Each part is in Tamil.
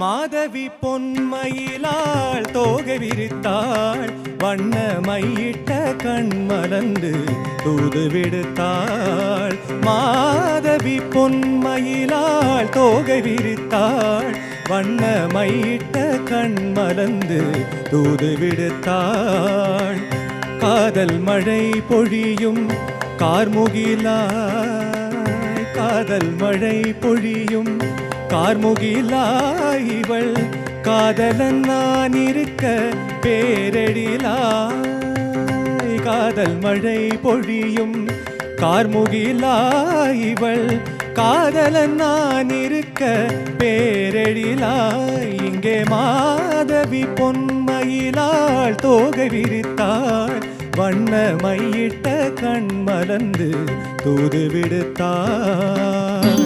மாதவி பொன்மயிலாள் தோகை விரித்தாள் வண்ண மையிட்ட கண் மலர்ந்து தூது விடுத்தாள். மாதவி பொன்மயிலாள் தோகை விரித்தாள் வண்ண மையிட்ட கண் மலர்ந்து தூது விடுத்தாள். காதல் மழை பொழியும் கார்முகிலாய் காதல் மழை பொழியும் கார்முகிலாய்வள் காதலன் நான் இருக்க பேரடிலாய் காதல் மழை பொழியும் கார்முகிலாய்வள் காதலன் நான் இருக்க பேரடிலாய் இங்கே மாதவி பொன்மயிலாள் தோகை விரித்தாள் வண்ண மையிட்ட கண் மலர்ந்து தூது விடுத்தாள்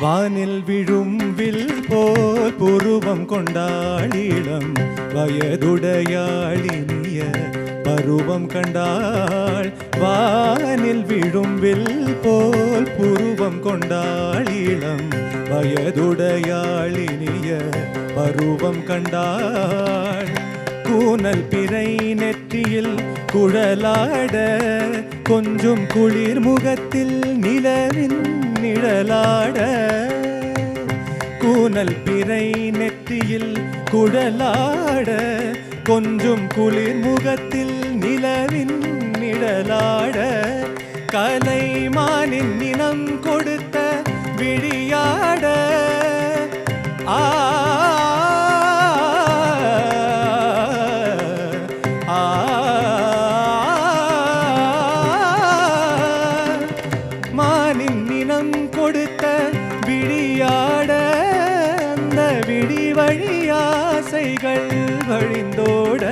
வானில் விழும் வில் போல் புருவம் கொண்டாளிடம் வயதுடையாளினிய பருவம் கண்டாள். வானில் விழும் வில் போல் புருவம் கொண்டாளிடம் வயதுடையாளினிய பருவம் கண்டாள். கூனல் பிறை நெற்றியில் குழலாட கொஞ்சம் குளிர் முகத்தில் நிலவின் நிழலாட. கூனல் பிறை நெற்றியில் குழலாட கொஞ்சம் குளிர் முகத்தில் நிலவின் நிழலாட. கலைமானின் நினம் கொடுத்த விழியாட மானின் நினம் கொடுத்த விழியாட அந்த விழி வழியாசைகள் வழிந்தோட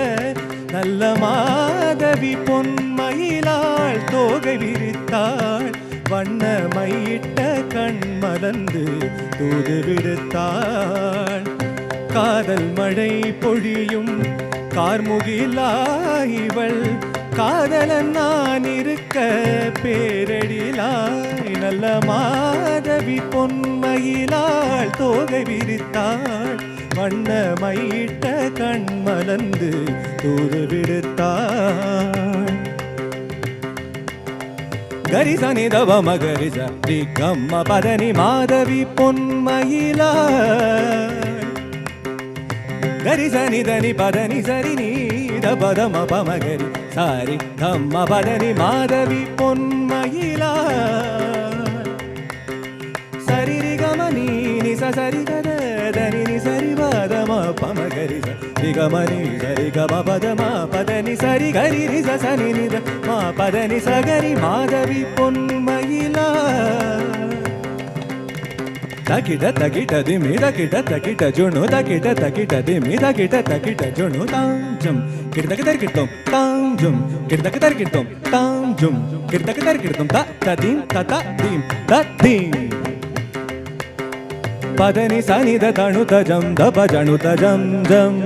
நல்ல மாதவி பொன்மயிலாள் தோகை விரித்தாள். வண்ண மையிட்ட கண் மலர்ந்து தூது விடுத்தாள். காதல் மழை பொழியும் கார்முகிலா இவள் காதலன் நான் இருக்க பேரடிலாய் நல்ல மாதவி பொன்மையிலாள் தோகை விரித்தாள். வண்ணமயிட்ட கண்மலந்து தூது விடுத்தாள். கரிச நிதவ மகரிச ஸ்ரீ கம்ம பதனி மாதவி பொன்மயிலா கரிச நிதனி பதனி சரி நீத பதம பமகரி தாரி தம்ம பதனி மாதவி பொன்மயிலா. சரிரி கமனி நிச சரி கதனி நி சரி பதம பம கரி சரி கமனி சரி கம பதம பதனி சரி கரி நி ச சனி நித மா பதனி சகரி மாதவி பொன்மயிலா. தகிட தகிட திமி தகிட தகிட ஜுணு தகிட தகிட திமி தகிட தகிட ஜுணு தாஞ்சம் கிடதக தர்கிட்டோம் தாஞ்சம் கிடதக தர்கிட்டோம் தாஞ்சம் கிடதக தர்கிட்டோம் த ததீம் தத தீம் ததீம் பதனி சனித தணு தஜம் தப ஜணு தஜம் ஜம்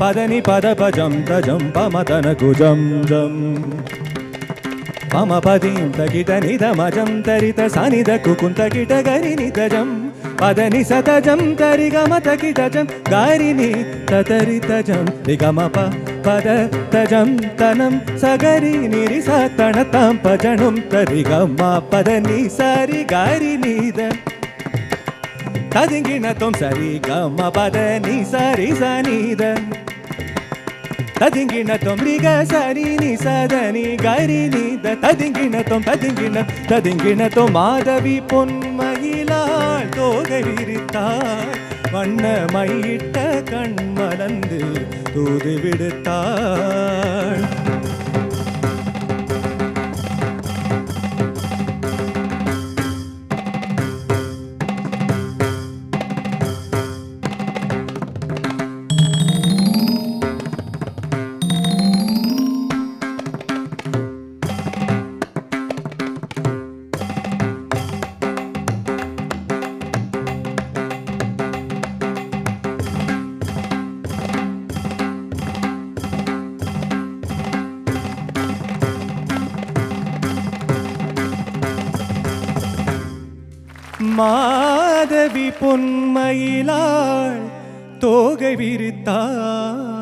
பதனி பத பஜம் தஜம் பமதன குஜம் ஜம் మమ పదింతకిట నిధమజం తరిత సనిధకు కుంతకిట గరినితజం పదని సతజం తరిగమతకిటజం గారిని తతరితజం నిగమప పద తజం తనం సగరి నిరి సతణ తాం పజణం తరిగమ్మ పదని సరి గారి నిద తదింగిన తొం సరి గమ పదని సరి సనీద கம பதனி சரி சனித ததிங்கிணத்தோம் ரிக சரி நி சதனி கரி நீத ததிங்கிணத்தோம் ததிங்கிண ததிங்கிணத்தோம் மாதவி பொன்மயிலாள் தோகை விரித்தாள். வண்ண மையிட்ட கண் தூது விடுத்தாள். மாதவி பொன்மயிலாள் தோகை விரித்தாள்